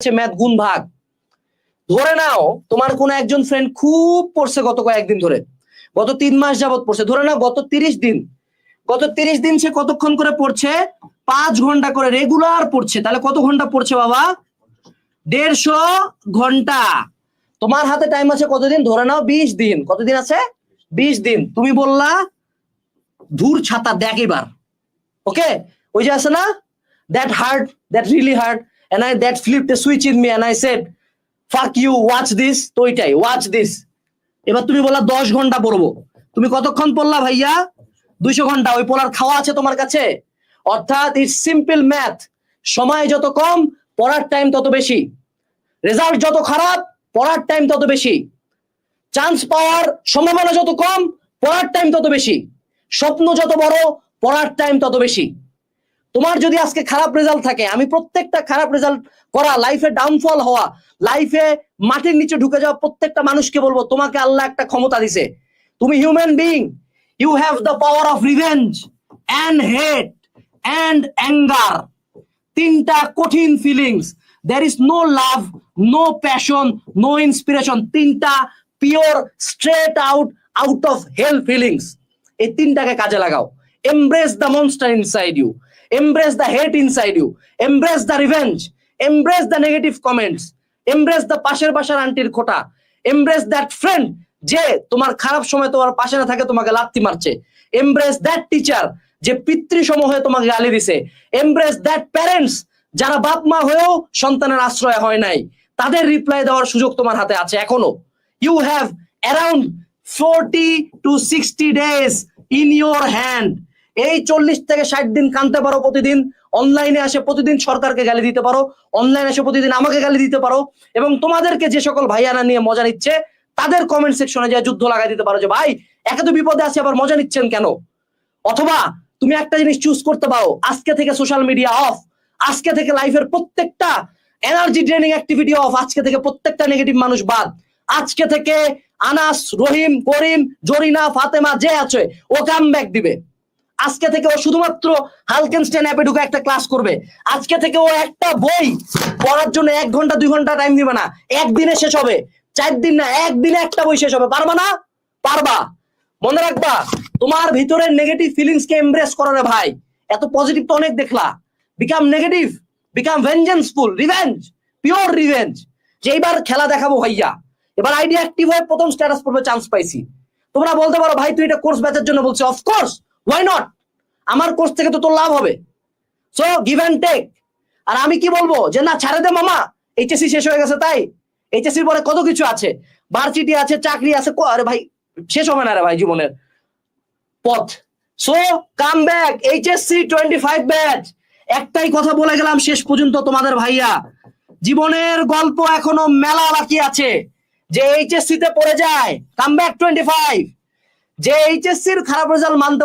হচ্ছে ম্যাথ গুণ ভাগ ধরে নাও, তোমার কোন একজন ফ্রেন্ড খুব পড়ছে গত কয়েকদিন ধরে। গত তিন মাস যাবত পড়ছে। ধরে নাও, গত তিরিশ দিন। গত তিরিশ দিন সে কতক্ষণ করে পড়ছে? পাঁচ ঘণ্টা করে রেগুলার পড়ছে। তাহলে কত ঘণ্টা পড়ছে বাবা? দেড়শো ঘণ্টা। তোমার হাতে টাইম আছে কতদিন? ধরে নাও, বিশ দিন। কতদিন আছে? বিশ দিন। তুমি বললা, ধূর ছাতা দেখ এবার। ওকে ওই যে আছে না? That hurt that really hurt and I, that flipped a switch in me and I said, fuck you, watch this. তো ওইটাই, watch this. এবার তুমি বললা, দশ ঘণ্টা পড়ব। তুমি কতক্ষণ পড়লা ভাইয়া? দুইশো ঘণ্টা। ওই পড়ার খাওয়া আছে তোমার কাছে? অর্থাৎ ইটস সিম্পল ম্যাথ সময় যত কম, পড়ার টাইম তত বেশি। রেজাল্ট যত খারাপ, পড়ার টাইম তত বেশি। চান্স পাওয়ার সম্ভাবনা যত কম, পড়ার টাইম তত বেশি। স্বপ্ন যত বড়, পড়ার টাইম তত বেশি। তোমার যদি আজকে খারাপ রেজাল্ট থাকে, আমি প্রত্যেকটা খারাপ রেজাল্ট করা লাইফে ডাউনফল হওয়া লাইফে মাটির নিচে ঢুকে যাওয়া প্রত্যেকটা মানুষকে বলব, তোমাকে আল্লাহ একটা ক্ষমতা দিছে। তুমি human being you have the power of revenge and hate and anger তিনটা কঠিন feelings there is no love no passion no inspiration তিনটা pure straight out out of hell feelings এই তিনটাকে কাজে লাগাও। Embrace the monster inside you embrace the hate inside you embrace the revenge embrace the negative comments embrace the পাশের বাসার আন্টির খোটা. Embrace that friend যে তোমার খারাপ সময় তোমার পাশে না থাকে, তোমাকে লাত্তি মারছে। এমব্রেস দ্যাট টিচার যে পিতৃসম হয়ে তোমাকে গালি দিছে। এমব্রেস দ্যাট প্যারেন্টস যারা বাপ মা হয়েও সন্তানের আশ্রয় হয় নাই। তাদের রিপ্লাই দেওয়ার সুযোগ তোমার হাতে আছে এখনও। You have around forty to sixty days in your hand এই চল্লিশ থেকে ষাট দিন কানতে পারো প্রতিদিন। অনলাইনে আসে প্রতিদিন সরকারকে গালি দিতে পারো। অনলাইনে এসে প্রতিদিন আমাকে গালি দিতে পারো। এবং তোমাদেরকে যে সকল ভাইয়ারা নিয়ে মজা নিচ্ছে, তাদের কমেন্ট সেকশনে যে যুদ্ধ লাগাই দিতে পারো যে, ভাই একে তো বিপদে আছে, আবার মজা নিচ্ছেন কেন? অথবা, তুমি একটা জিনিস চুজ করতে পারো। আজকে থেকে সোশ্যাল মিডিয়া অফ আজকে থেকে লাইফের প্রত্যেকটা এনার্জি ড্রেনিং অ্যাক্টিভিটি অফ আজকে থেকে প্রত্যেকটা নেগেটিভ মানুষ বাদ। আজকে থেকে আনাস, রহিম, করিম, জরিনা, ফাতেমা যে আছে, ও কাম ব্যাক দিবে। আজকে থেকে ও শুধুমাত্র হালকেনস্টেন অ্যাপে ঢুকে একটা ক্লাস করবে। আজকে থেকে ও একটা বই পড়ার জন্য এক ঘণ্টা, দুই ঘণ্টা টাইম দিবে না। একদিনে শেষ হবে। চার দিন না, একদিনে একটা বই শেষ হবে। পারবা না? পারবা। মনে রাখবা, তোমার ভিতরের নেগেটিভ ফিলিংস কে এমব্রেস করো রে ভাই। এত পজিটিভ তো অনেক দেখলা। Become negative become vengeanceful revenge pure revenge যে এইবার খেলা দেখাবো ভাইয়া। এবার আইডিয়া অ্যাক্টিভ হয়ে প্রথম স্ট্যাটাস পড়বে চান্স পাইছি। তোমরা বলতে পারো, ভাই, তুই এটা কোর্স ব্যাচের জন্য বলছিস? অফকোর্স ওয়াই নট আমার কোর্স থেকে তো তোর লাভ হবে। সো গিভ অ্যান্ড টেক আর আমি কি বলব? যে না, ছাড়ে দে মামা। এইচএসসি শেষ হয়ে গেছে তাই। এইচএসসির পরে কত কিছু আছে? ভার্সিটি আছে, চাকরি আছে আরে ভাই, শেষ হবে না রে ভাই জীবনের পথ। So come back HSC twenty five batch একটাই কথা বলে গেলাম শেষ পর্যন্ত তোমাদের ভাইয়া। জীবনের গল্প এখনও মেলা বাকি আছে। যে এইচএসসি তে পড়ে যায় কাম ব্যাক টোয়েন্টি ফাইভ যে এইচএসসির খারাপ রেজাল্ট মানতে